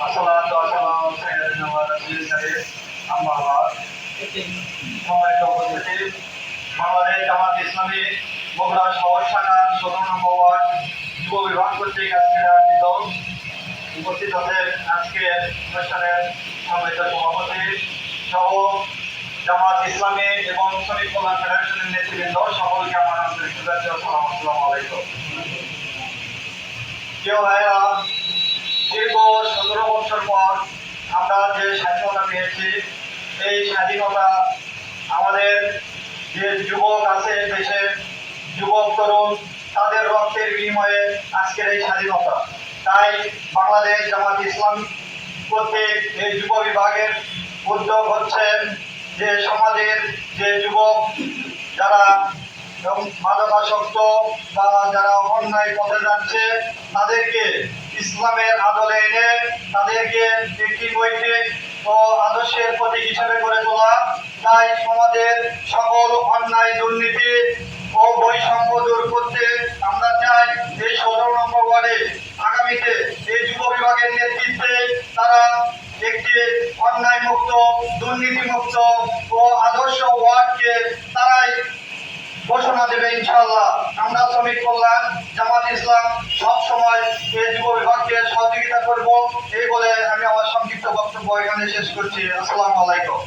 আসসালাতু ওয়াসসালামু আলা সাইয়্যিদিনা ওয়া রাসূলিল কারীম আম্মা সম্মানিত উপস্থিতি বাংলাদেশ জামাত ইসলামী বগুড়া শহর শাখার সতেরো নম্বর ওয়ার্ড যুব বিভাগ কর্তৃক আজকের আয়োজিত উপস্থিত আছেন আজকে অনুষ্ঠানের সম্মানিত সভাপতি সহ জামাত ইসলামী এবং শ্রমিক কল্যাণ ফেডারেশনের নেতৃবৃন্দ সকলকে আমার আন্তরিক শুভেচ্ছা সালাম আসসালামু আলাইকুম প্রিয় ভাইরা দীর্ঘ সতেরো বছর পর আমরা যে স্বাধীনতা পেয়েছি। এই স্বাধীনতা আমাদের যে যুবক আছে দেশে যুবক তরুণ, তাদের রক্তের বিনিময়ে আজকের এই স্বাধীনতা। তাই বাংলাদেশ জামাত ইসলাম কর্তৃক এই যুব বিভাগের উদ্যোগ হচ্ছে যে সমাজের যে যুবক, যারা এবং মাদকাসক্ত বা যারা অন্যায় পথে যাচ্ছে, তাদেরকে ইসলামের আদলে এনে তাদেরকে একটি নৈতিক ও আদর্শের প্রতীক হিসেবে গড়ে তোলা। তাই সমাজের সকল অন্যায়, দুর্নীতি ও বৈষম্য দূর করতে আমরা চাই এই সতেরো নম্বর ওয়ার্ডে আগামীতে এই যুব বিভাগের নেতৃত্বে তারা একটি অন্যায় মুক্ত দুর্নীতি মুক্ত ও ঘোষণা দেবে ইনশাআল্লাহ। আমরা শ্রমিক কল্যাণ, জামাত ইসলাম সব সময় এই যুব বিভাগকে সহযোগিতা করব। এই বলে আমি আমার সংক্ষিপ্ত বক্তব্য এখানে শেষ করছি। আসসালামু আলাইকুম।